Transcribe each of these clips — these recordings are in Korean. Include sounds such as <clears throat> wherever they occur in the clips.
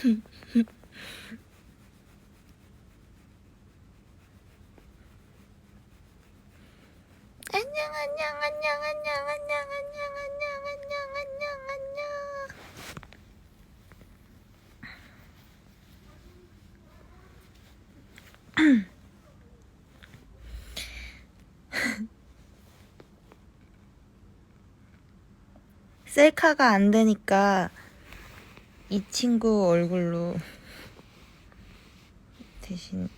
<laughs> 안녕 안녕 안녕 안녕 안녕 안녕 안녕 안녕 안녕 안녕. <clears throat> 셀카가 안 되니까 이 친구 얼굴로 대신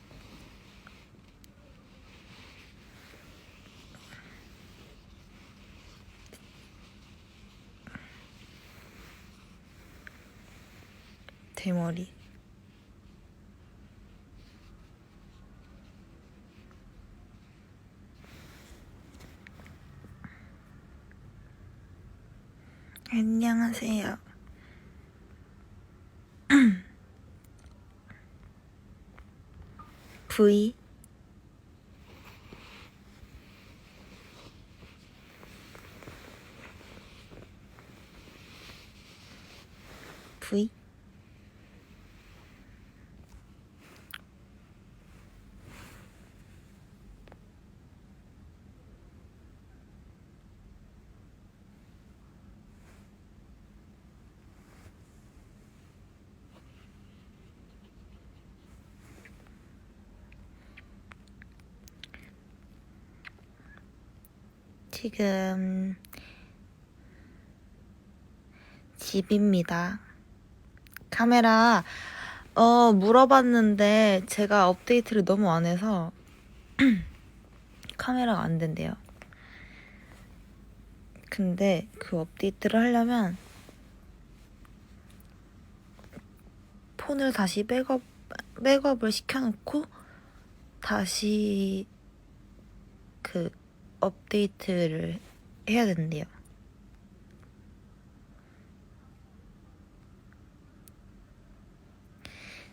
대머리 안녕하세요. 负。 지금 집입니다. 카메라 어 물어봤는데 제가 업데이트를 너무 안 해서 <clears throat> 카메라가 안 된대요. 근데 그 업데이트를 하려면 폰을 다시 백업 백업을 시켜놓고 다시 그 업데이트를 해야 된대요.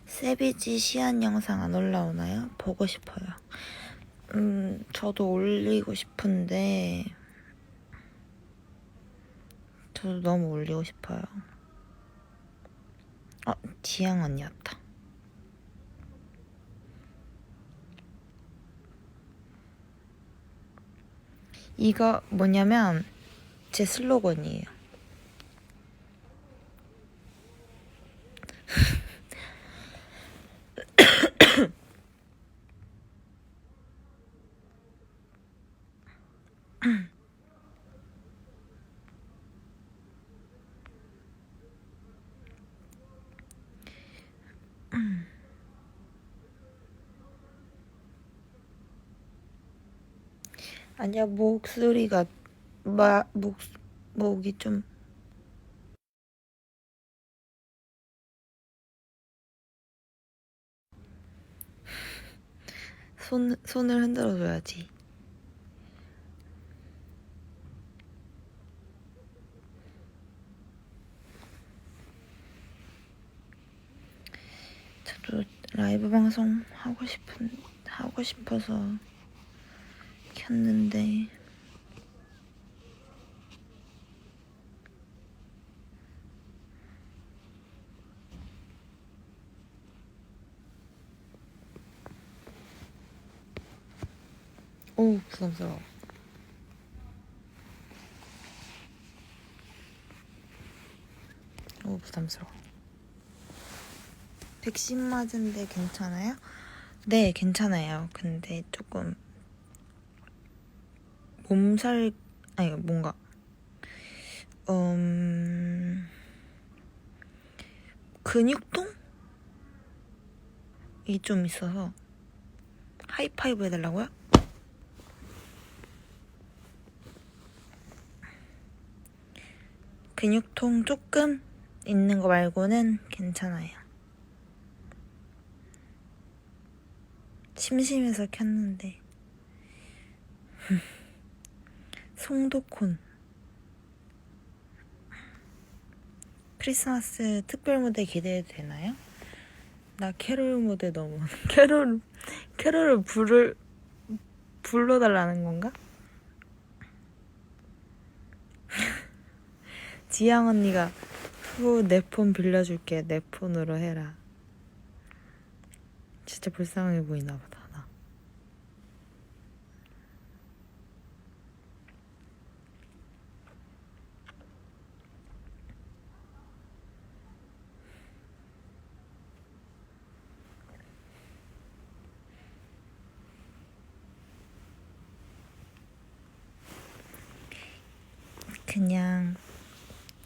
세비지 시안 영상 안 올라오나요? 보고 싶어요. 음, 저도 올리고 싶은데, 저도 너무 올리고 싶어요. 어, 지향 언니 왔다. 이거 뭐냐면 제 슬로건이에요. 아니야 목소리가 마 목 목이 좀 손, 손을 흔들어 줘야지. 저도 라이브 방송 하고 싶은, 하고 싶어서 켰는데, 오, 부담스러워. 오, 부담스러워. 백신 맞은데 괜찮아요? 네, 괜찮아요. 근데 조금 몸살 아니 뭔가 음 근육통이 좀 있어서 하이파이브 해달라고요? 근육통 조금 있는 거 말고는 괜찮아요. 심심해서 켰는데. <laughs> 송도콘. 크리스마스 특별 무대 기대해도 되나요? 나 캐롤 무대 너무 <laughs> 캐롤 캐롤을 부를 불러달라는 건가? <laughs> 지향 언니가 후 내 폰 빌려줄게. 내 폰으로 해라. 진짜 불쌍해 보이나 보다. 나. 그냥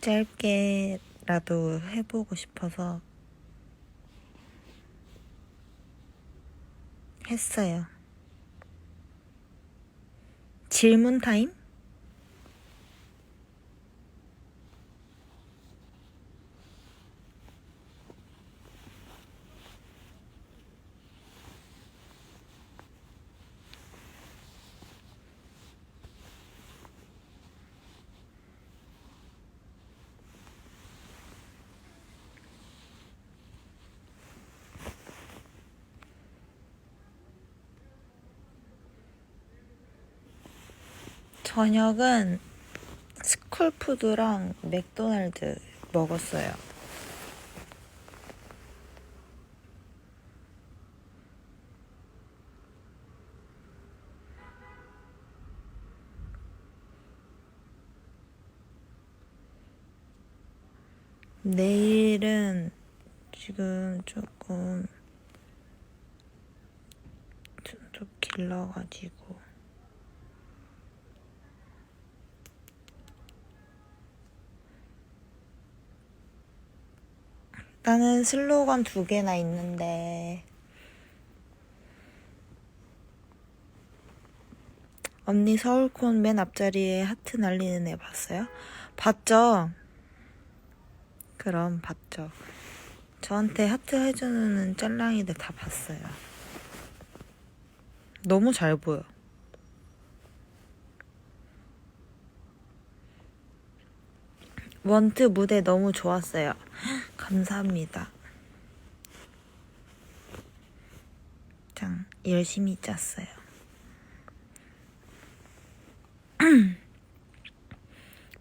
짧게라도 해보고 싶어서 했어요. 질문 타임? 저녁은 스쿨푸드랑 맥도날드 먹었어요. 내일은 지금 조금 좀, 좀 길러가지고 나는 슬로건 두 개나 있는데 언니 서울콘 맨 앞자리에 하트 날리는 애 봤어요? 봤죠? 그럼 봤죠. 저한테 하트 해주는 짤랑이들 다 봤어요. 너무 잘 보여. 원트 무대 너무 좋았어요. <gasps> 감사합니다. 짱, 열심히 짰어요. <clears throat>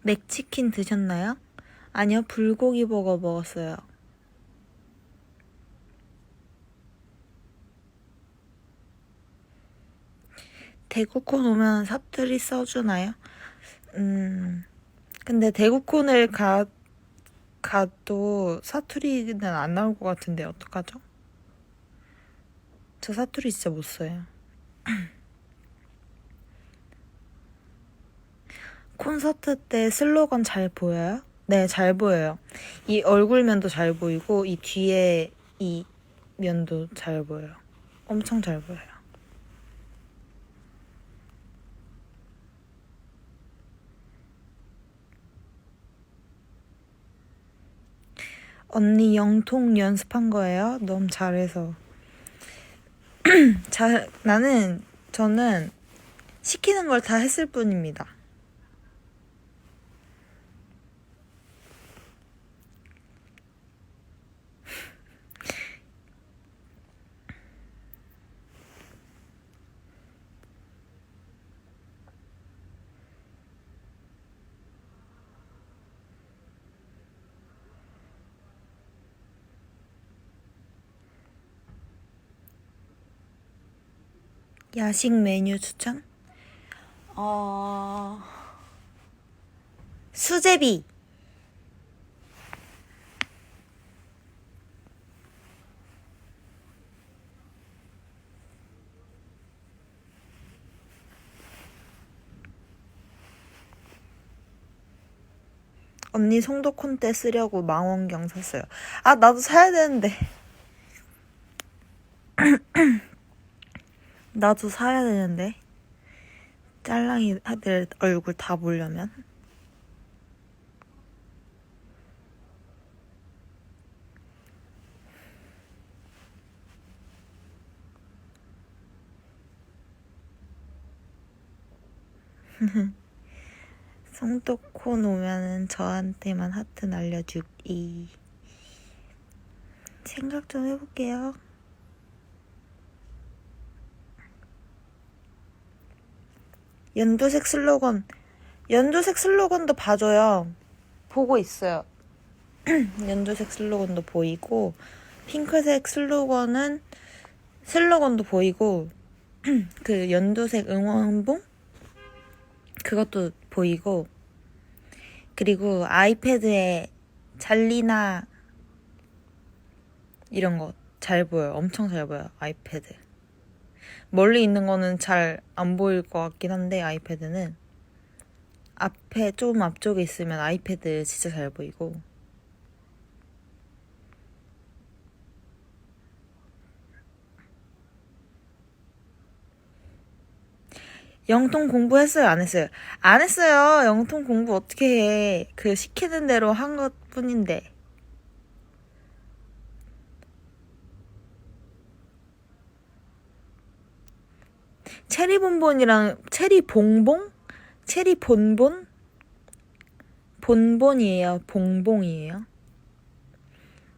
맥치킨 드셨나요? 아니요, 불고기 버거 먹었어요. 대구콘 오면 사투리 써주나요? 음, 근데 대구콘을 가, 가도 사투리는 안 나올 것 같은데 어떡하죠? 저 사투리 진짜 못 써요. <clears throat> 콘서트 때 슬로건 잘 보여요? 네, 잘 보여요. 이 얼굴면도 잘 보이고 이 뒤에 이 면도 잘 보여요. 엄청 잘 보여요. 언니 영통 연습한 거예요? 너무 잘해서. <clears throat> 잘, 나는, 저는 시키는 걸 다 했을 뿐입니다. 야식 메뉴 추천? 어, 수제비. 언니 송도 콘테 쓰려고 망원경 샀어요. 아, 나도 사야 되는데. <clears throat> 나도 사야 되는데. 짤랑이 아들 얼굴 다 보려면. <laughs> 송도콘 오면은 저한테만 하트 날려주기. 생각 좀 해볼게요. 연두색 슬로건, 연두색 슬로건도 봐줘요. 보고 있어요. <clears throat> 연두색 슬로건도 보이고 핑크색 슬로건은 슬로건도 보이고 <clears throat> 그 연두색 응원봉 그것도 보이고 그리고 아이패드에 잘리나 이런 거 잘 보여요. 엄청 잘 보여요. 아이패드. 멀리 있는 거는 잘 안 보일 것 같긴 한데 아이패드는 앞에 조금 앞쪽에 있으면 아이패드 진짜 잘 보이고 영통 공부했어요? 안 했어요? 안 했어요. 영통 공부 어떻게 해. 그 시키는 대로 한 것 뿐인데. 체리 본본이랑 체리 봉봉? 체리 본본? 본본이에요? 봉봉이에요?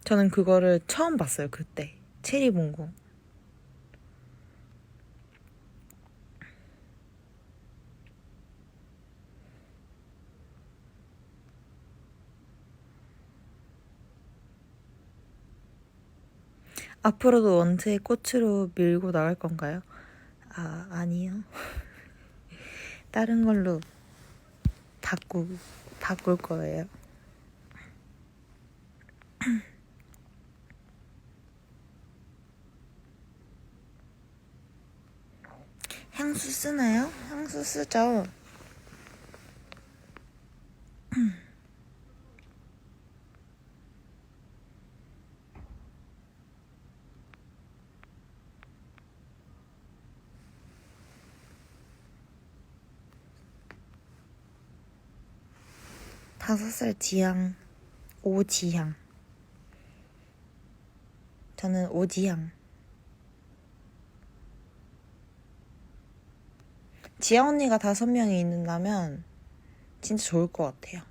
저는 그거를 처음 봤어요, 그때. 체리 봉봉. 앞으로도 원트의 꽃으로 밀고 나갈 건가요? 아, 아니요. 다른 걸로 바꾸, 바꿀 거예요. <clears throat> 향수 쓰나요? 향수 쓰죠. 다섯 살 지향, 오지향. 저는 오지향. 지향 언니가 다섯 명이 있는다면 진짜 좋을 것 같아요.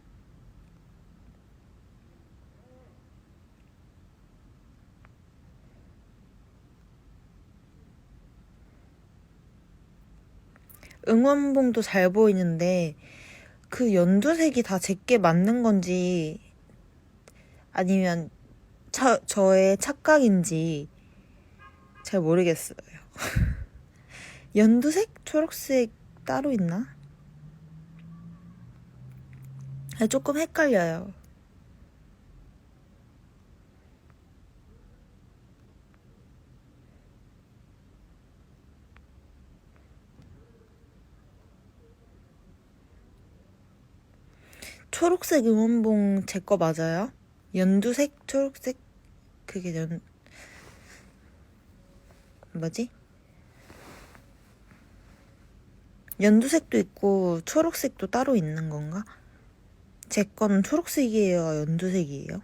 응원봉도 잘 보이는데 그 연두색이 다 제게 맞는 건지 아니면 차, 저의 착각인지 잘 모르겠어요. <laughs> 연두색? 초록색 따로 있나? 아, 조금 헷갈려요. 초록색 응원봉 제 거 맞아요? 연두색, 초록색 그게 연 뭐지? 연두색도 있고 초록색도 따로 있는 건가? 제 거는 초록색이에요, 연두색이에요?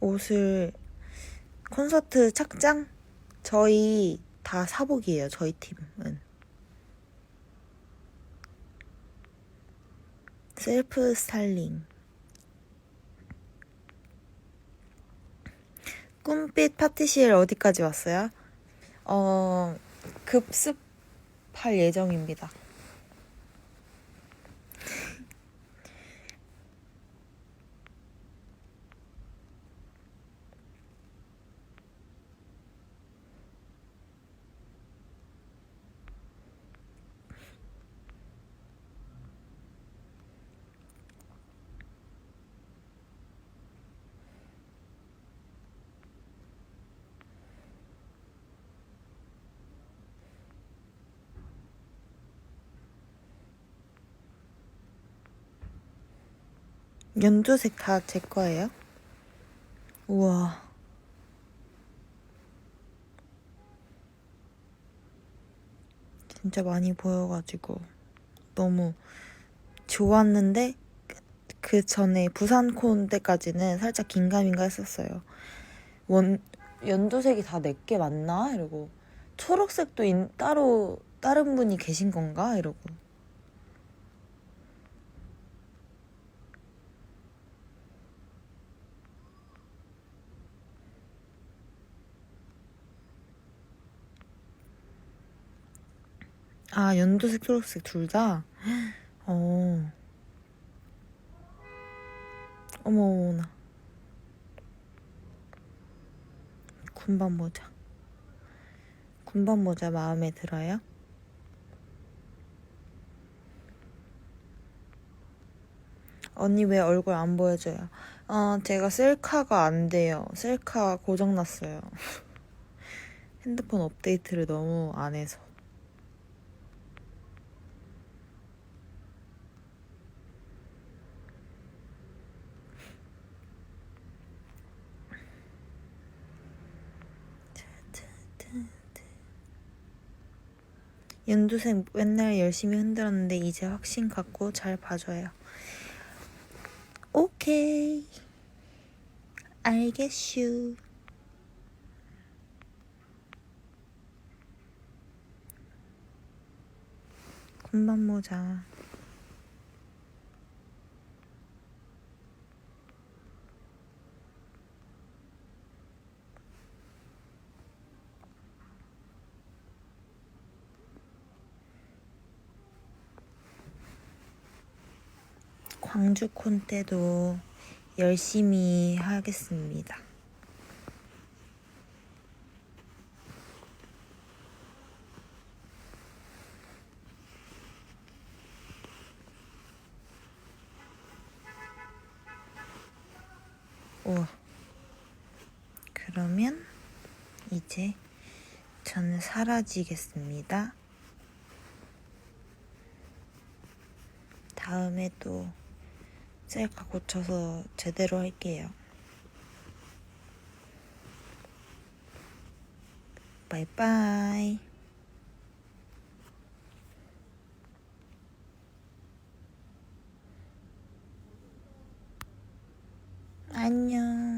옷을 콘서트 착장 저희 다 사복이에요. 저희 팀은 셀프 스타일링 꿈빛 파티시엘 어디까지 왔어요? 어 급습할 예정입니다. 연두색 다 제 거예요? 우와. 진짜 많이 보여가지고 너무 좋았는데 그 전에 부산콘 때까지는 살짝 긴가민가 했었어요. 원 연두색이 다 내게 맞나? 이러고 초록색도 인, 따로 다른 분이 계신 건가? 이러고 아, 연두색, 초록색 둘 다? 어. 어머나. 군밤 모자. 군밤 모자 마음에 들어요? 언니 왜 얼굴 안 보여줘요? 어, 제가 셀카가 안 돼요. 셀카 고장났어요. <laughs> 핸드폰 업데이트를 너무 안 해서. 연두색 맨날 열심히 흔들었는데 이제 확신 갖고 잘 봐줘요. 오케이. 알겠슈. 군밤 모자. 광주 콘 때도 열심히 하겠습니다. 우와. 그러면 이제 저는 사라지겠습니다. 다음에 또 셀카 고쳐서 제대로 할게요. 바이바이. 안녕.